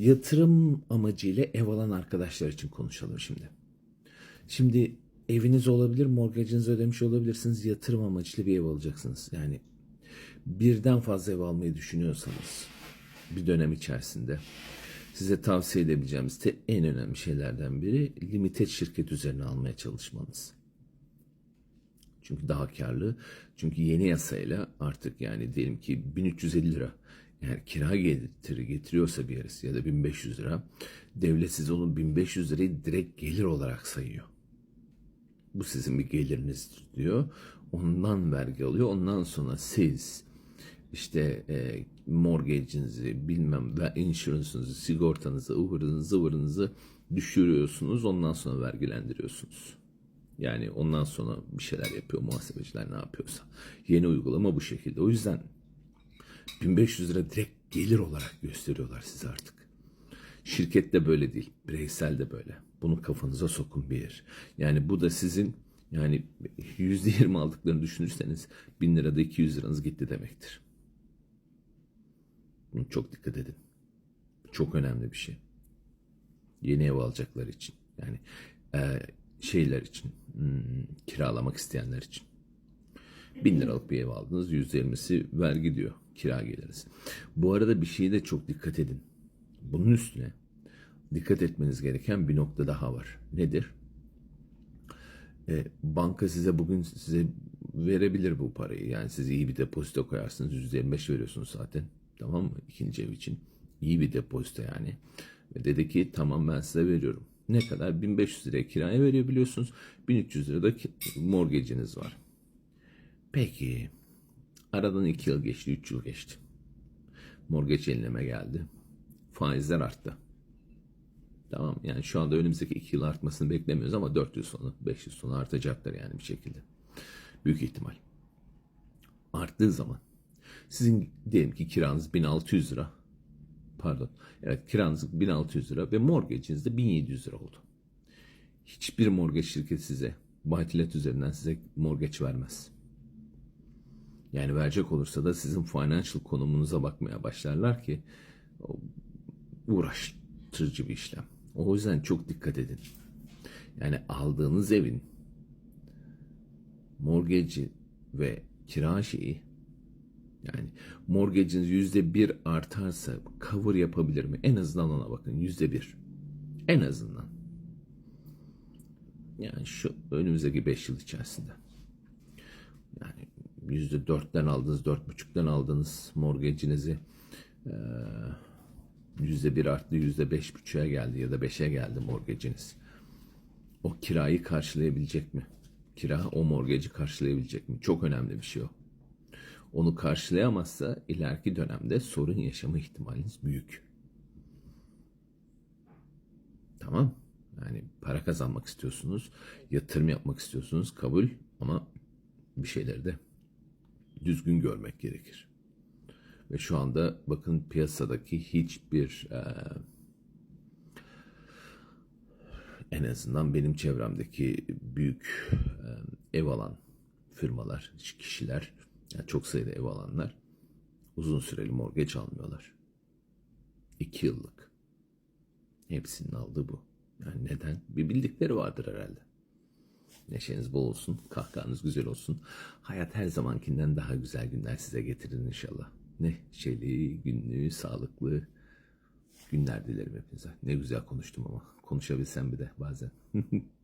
Yatırım amacıyla ev alan arkadaşlar için konuşalım şimdi. Şimdi eviniz olabilir, mortgage'ınızı ödemiş olabilirsiniz. Yatırım amaçlı bir ev alacaksınız. Yani birden fazla ev almayı düşünüyorsanız bir dönem içerisinde size tavsiye edebileceğimiz te- en önemli şeylerden biri limited şirket üzerine almaya çalışmanız. Çünkü daha karlı. Çünkü yeni yasayla artık yani diyelim ki 1350 lira eğer kira getiri getiriyorsa bir yarısı ya da 1500 lira devlet size onun 1500 lirayı direkt gelir olarak sayıyor. Bu sizin bir geliriniz diyor. Ondan vergi alıyor. Ondan sonra siz işte e, mortgage'inizi bilmem ve insurance'ınızı, sigortanızı, ıvırınızı, zıvırınızı düşürüyorsunuz. Ondan sonra vergilendiriyorsunuz. Yani ondan sonra bir şeyler yapıyor muhasebeciler ne yapıyorsa. Yeni uygulama bu şekilde. O yüzden 1500 lira direkt gelir olarak gösteriyorlar size artık. Şirket de böyle değil. Bireysel de böyle. Bunu kafanıza sokun bir. Yani bu da sizin yani %20 aldıklarını düşünürseniz 1000 lirada 200 liranız gitti demektir. Bunu çok dikkat edin. Çok önemli bir şey. Yeni ev alacaklar için. Yani e, şeyler için. hmm, kiralamak isteyenler için. 1000 liralık bir ev aldınız. %20'si vergi diyor. Kira geliriz. Bu arada bir şeye de çok dikkat edin. Bunun üstüne dikkat etmeniz gereken bir nokta daha var. Nedir? E, banka size bugün size verebilir bu parayı. Yani siz iyi bir depozito koyarsınız. %25 veriyorsunuz zaten. Tamam mı? İkinci ev için. İyi bir depozito yani. Ve dedi ki tamam ben size veriyorum. Ne kadar? 1500 liraya kiraya veriyor biliyorsunuz. 1300 lirada mortgage'iniz var. Peki. Aradan 2 yıl geçti, 3 yıl geçti. Mortgage yenileme geldi. Faizler arttı. Tamam yani şu anda önümüzdeki 2 yıl artmasını beklemiyoruz ama 4 yıl sonra 5 yıl sonra artacaktır yani bir şekilde. Büyük ihtimal. Arttığı zaman sizin diyelim ki kiranız 1600 lira. Pardon. Evet kiranız 1600 lira ve mortgage'iniz de 1700 lira oldu. Hiçbir mortgage şirketi size Baytilet üzerinden size mortgage vermez. Yani verecek olursa da sizin financial konumunuza bakmaya başlarlar ki uğraştırıcı bir işlem. O yüzden çok dikkat edin. Yani aldığınız evin mortgage'i ve kira şeyi yani mortgage'iniz yüzde bir artarsa cover yapabilir mi? En azından ona bakın yüzde bir. En azından. Yani şu önümüzdeki beş yıl içerisinde. Yani yüzde dörtten aldınız, dört buçuktan aldınız mortgage'inizi eee, yüzde bir arttı, yüzde beş buçuğa geldi ya da beşe geldi mortgage'iniz. O kirayı karşılayabilecek mi? Kira o mortgage'i karşılayabilecek mi? Çok önemli bir şey o. Onu karşılayamazsa ileriki dönemde sorun yaşama ihtimaliniz büyük. Tamam. Yani para kazanmak istiyorsunuz, yatırım yapmak istiyorsunuz, kabul ama bir şeyleri de düzgün görmek gerekir. Ve şu anda bakın piyasadaki hiçbir eee, en azından benim çevremdeki büyük e, ev alan firmalar, kişiler, yani çok sayıda ev alanlar uzun süreli mortgage almıyorlar. İki yıllık. Hepsinin aldığı bu. Yani neden? Bir bildikleri vardır herhalde. Neşeniz bol olsun, kahkahanız güzel olsun. Hayat her zamankinden daha güzel günler size getirir inşallah. Neşeli, günlü, sağlıklı günler dilerim hepinize. Ne güzel konuştum ama. Konuşabilsem bir de bazen.